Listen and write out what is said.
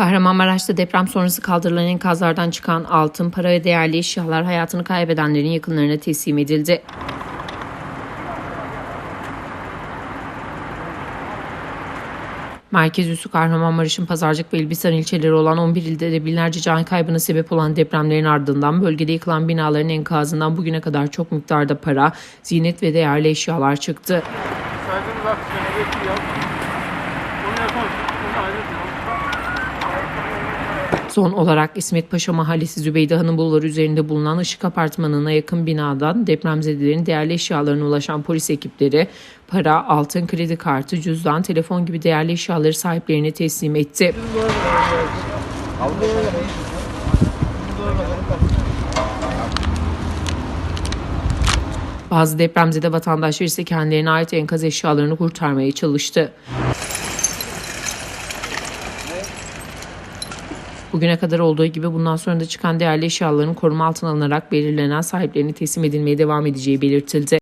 Kahramanmaraş'ta deprem sonrası kaldırılan enkazlardan çıkan altın, para ve değerli eşyalar hayatını kaybedenlerin yakınlarına teslim edildi. Merkez üssü Kahramanmaraş'ın Pazarcık ve Elbistan ilçeleri olan 11 ilde de binlerce can kaybına sebep olan depremlerin ardından bölgede yıkılan binaların enkazından bugüne kadar çok miktarda para, ziynet ve değerli eşyalar çıktı. Aksiyonu Son olarak İsmet Paşa Mahallesi Zübeyde Hanım Bulvarı üzerinde bulunan Işık Apartmanı'na yakın binadan depremzedelerin değerli eşyalarına ulaşan polis ekipleri para, altın, kredi kartı, cüzdan, telefon gibi değerli eşyaları sahiplerine teslim etti. Bazı depremzede vatandaşlar ise kendilerine ait enkaz eşyalarını kurtarmaya çalıştı. Bugüne kadar olduğu gibi bundan sonra da çıkan değerli eşyaların koruma altına alınarak belirlenen sahiplerine teslim edilmeye devam edeceği belirtildi.